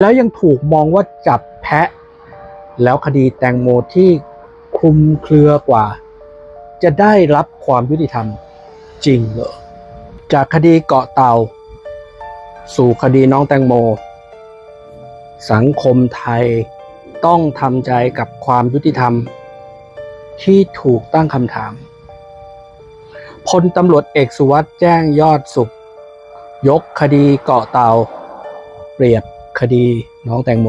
แล้วยังถูกมองว่าจับแพะ แล้วคดีแตงโมที่คลุมเครือกว่า จะได้รับความยุติธรรมจริงเหรอจากคดีเกาะเต่า สู่คดีน้องแตงโม สังคมไทยต้องทำใจกับความยุติธรรม ที่ถูกตั้งคำถามพลตำรวจเอกสุวัสด์แจ้งยอดสุข ยกคดีเกาะเต่า เปรียบ คดีน้องแตงโม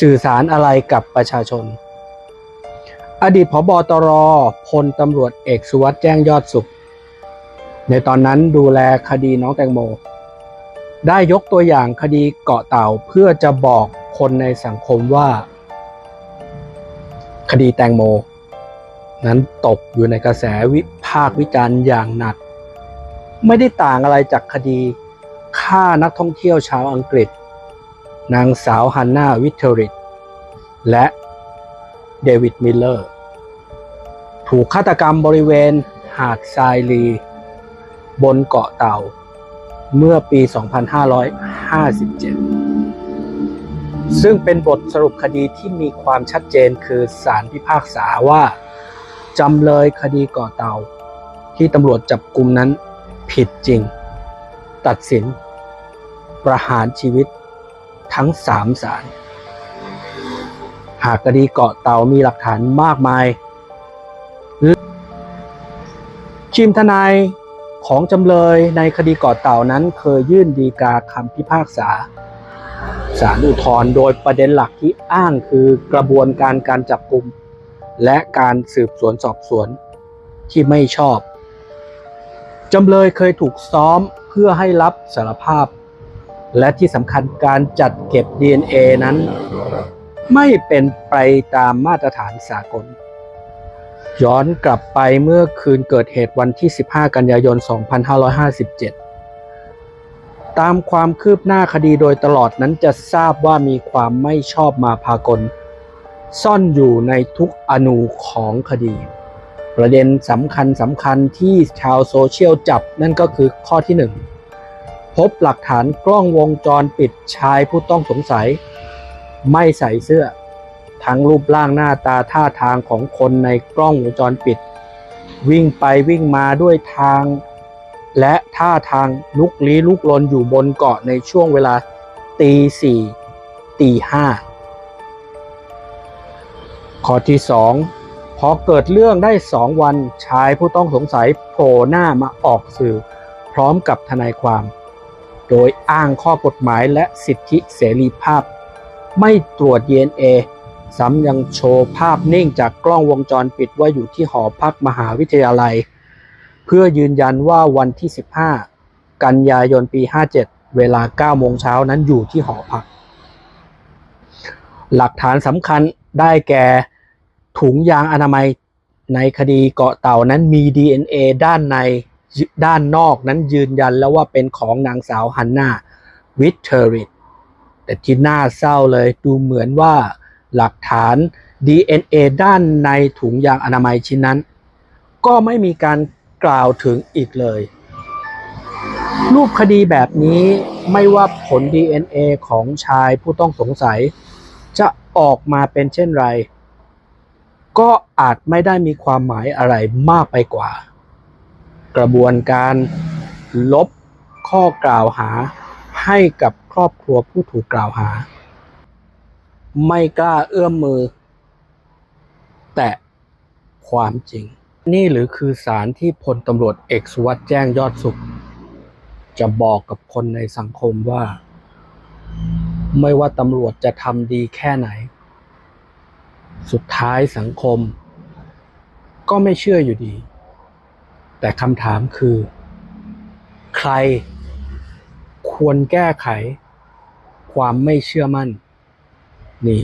สื่อสารอะไรกับประชาชน อดีตผบตรพลตำรวจเอกสุวัสด์แจ้งยอดสุข ในตอนนั้นดูแลคดีน้องแตงโม ได้ยกตัวอย่างคดีเกาะเต่าเพื่อจะบอกคนในสังคมว่า คดีแตงโม นั้นตกอยู่ในกระแสวิพากษ์วิจารณ์อย่างหนัก ไม่ได้ต่างอะไรจากคดีฆ่านักท่องเที่ยวชาวอังกฤษ นางสาวฮันนาวิทเทอริตและเดวิดมิลเลอร์ ถูกฆาตกรรมบริเวณหาดทรายลี บนเกาะเต่า เมื่อปี 2557 ซึ่งเป็นบทสรุปคดีที่มีความชัดเจนคือศาลพิพากษาว่า จำเลยคดีเกาะเต่า ที่ตำรวจจับกลุ่มนั้นผิดจริง ตัดสิน ประหารชีวิต ทั้งสามศาลหากคดีเกาะเต่ามีหลักฐานมากมาย ทีมทนายของจำเลยในคดีเกาะเต่านั้นเคยยื่นดีกาคำพิพากษาศาลอุทธรณ์โดยประเด็นหลักที่อ้างคือกระบวนการการจับกลุ่มและการสืบสวนสอบสวนที่ไม่ชอบ จำเลยเคยถูกซ้อมเพื่อให้รับสารภาพ และที่สำคัญการจัดเก็บ DNA นั้น ไม่เป็นไปตามมาตรฐานสากล ย้อนกลับไปเมื่อคืนเกิดเหตุวันที่ 15 กันยายน 2557 ตามความคืบหน้าคดีโดยตลอดนั้นจะทราบว่ามีความไม่ชอบมาพากล ซ่อนอยู่ในทุกอนูของคดี ประเด็นสำคัญสำคัญที่ชาวโซเชียลจับนั่นก็คือข้อที่ 1 พบหลักฐานกล้องวงจรปิดชายผู้ต้องสงสัย ไม่ใส่เสื้อ ทั้งรูปร่างหน้าตาท่าทางของคนในกล้องวงจรปิด วิ่งไปวิ่งมาด้วยทาง และท่าทางลุกลี้ลุกลนอยู่บนเกาะในช่วงเวลาตีสี่ตีห้าข้อที่สองพอเกิดเรื่องได้สองวันชายผู้ต้องสงสัยโผล่หน้ามาออกสื่อ พร้อมกับทนายความ โดยอ้างข้อกฎหมายและสิทธิเสรีภาพ ไม่ตรวจ DNA ซ้ำยังโชว์ภาพนิ่งจากกล้องวงจรปิดว่าอยู่ที่หอพักมหาวิทยาลัย เพื่อยืนยันว่าวันที่ 15 กันยายนปี 57 เวลา 9 โมงเช้านั้นอยู่ที่หอพัก หลักฐานสำคัญได้แก่ถุงยางอนามัยในคดีเกาะเต่านั้นมี DNA ด้านใน ด้านนอกนั้นยืนยันแล้วว่าเป็นของนางสาวฮันนาวิทเทอริตแต่ที่น่าเศร้าเลยดูเหมือนว่าหลักฐาน DNA ด้านในถุงยางอนามัยชิ้นนั้น ก็ไม่มีการกล่าวถึงอีกเลย รูปคดีแบบนี้ไม่ว่าผล DNA ของชายผู้ต้องสงสัย จะออกมาเป็นเช่นไร ก็อาจไม่ได้มีความหมายอะไรมากไปกว่า กระบวนการลบข้อกล่าวหา ให้กับครอบครัวผู้ถูกกล่าวหา ไม่กล้าเอื้อมมือ แต่ความจริง นี่หรือคือสารที่พลตำรวจเอกสุวัสด์แจ้งยอดสุข จะบอกกับคนในสังคมว่า ไม่ว่าตำรวจจะทำดีแค่ไหน สุดท้ายสังคม ก็ไม่เชื่ออยู่ดี แต่คำถามคือ ใครควรแก้ไขความไม่เชื่อมั่น นี่